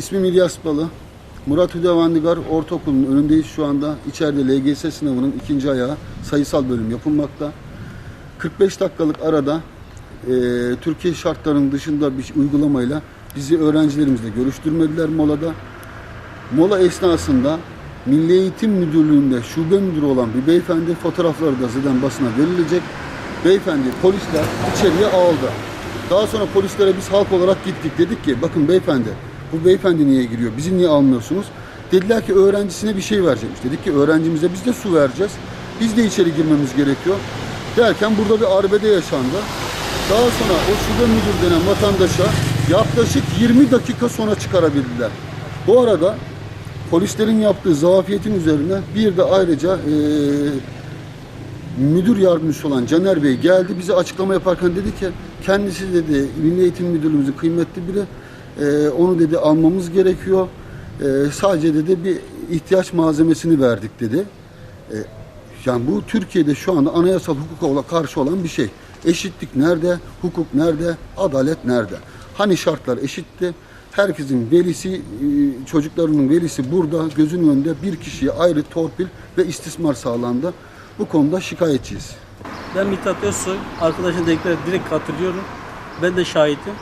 İsmim İlyas Balı. Murat Hüdevandigar Ortaokulu'nun önündeyiz şu anda. İçeride LGS sınavının ikinci ayağı sayısal bölüm yapılmakta. 45 dakikalık arada e, Türkiye şartlarının dışında bir uygulamayla bizi öğrencilerimizle görüştürmediler molada. Mola esnasında Milli Eğitim Müdürlüğü'nde şube müdürü olan bir beyefendi fotoğrafları da zaten basına verilecek. Beyefendi polisler içeriye aldı. Daha sonra polislere biz halk olarak gittik. Dedik ki bakın beyefendi bu beyefendi niye giriyor? Bizi niye almıyorsunuz? Dediler ki öğrencisine bir şey verecekmiş. Dedik ki öğrencimize biz de su vereceğiz. Biz de içeri girmemiz gerekiyor. Derken burada bir arbede yaşandı. Daha sonra o şube müdür denen vatandaşa yaklaşık 20 dakika sonra çıkarabildiler. Bu arada polislerin yaptığı zafiyetin üzerine bir de ayrıca eee müdür yardımcısı olan Caner Bey geldi bize açıklama yaparken dedi ki kendisi dedi Milli Eğitim Müdürlüğümüzün kıymetli biri Eee, onu dedi almamız gerekiyor. Eee, sadece dedi bir ihtiyaç malzemesini verdik dedi. Eee, yani bu Türkiye'de şu anda anayasal hukuka karşı olan bir şey. Eşitlik nerede? Hukuk nerede? Adalet nerede? Hani şartlar eşitti? Herkesin velisi eee, çocuklarının velisi burada. Gözünün önünde bir kişiye ayrı torpil ve istismar sağlandı. Bu konuda şikayetçiyiz. Ben Mithat Özsoy. Arkadaşın dediklerine direkt katılıyorum. Ben de şahitim.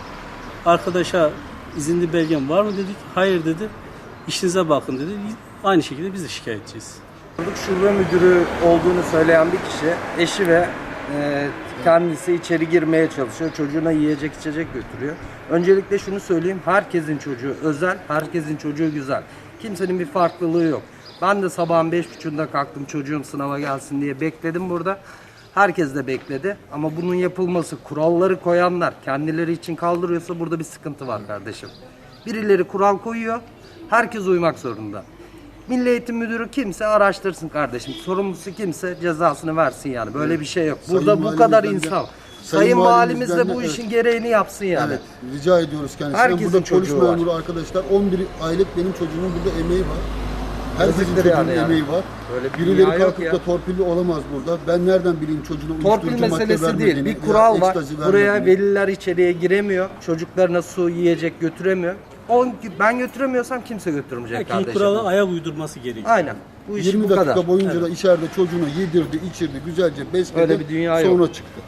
Arkadaşa izinli belgem var mı dedik. Hayır dedi. İşinize bakın dedi. Aynı şekilde biz de şikayetçiyiz. Şube müdürü olduğunu söyleyen bir kişi eşi ve e, kendisi içeri girmeye çalışıyor. Çocuğuna yiyecek içecek götürüyor. Öncelikle şunu söyleyeyim. Herkesin çocuğu özel, herkesin çocuğu güzel. Kimsenin bir farklılığı yok. Ben de sabahın beş buçuğunda kalktım çocuğum sınava gelsin diye bekledim burada. Herkes de bekledi ama bunun yapılması, kuralları koyanlar kendileri için kaldırıyorsa burada bir sıkıntı var kardeşim. Birileri kural koyuyor, herkes uymak zorunda. Milli Eğitim Müdürü kimse araştırsın kardeşim. Sorumlusu kimse cezasını versin yani. Böyle bir şey yok. Sayın Burada bu kadar insan. Sayın Sayın Valimiz de bu de- işin gereğini yapsın yani. Evet, rica ediyoruz kendisine. Herkesin burada polis çocuğu var. memuru arkadaşlar 11 aylık benim çocuğumun burada emeği var. Herkesin Yazıktır çocuğunun yani yani. emeği var. Böyle bir Birileri dünya yok kalkıp ya. da torpilli olamaz burada. Ben nereden bileyim çocuğuna Torpil uyuşturucu madde meselesi değil. vermediğini Bir ya kural var. ekstazi Buraya vermediğini. veliler içeriye giremiyor. Çocuklarına su, yiyecek götüremiyor. O, ben götüremiyorsam kimse götürmeyecek Belki kardeşim. kurala ayak uydurması gerekiyor. Aynen. Bu iş 20 bu dakika kadar. boyunca da içeride çocuğuna yedirdi, içirdi, güzelce besledi. Öyle bir dünya yok. sonra çıktı.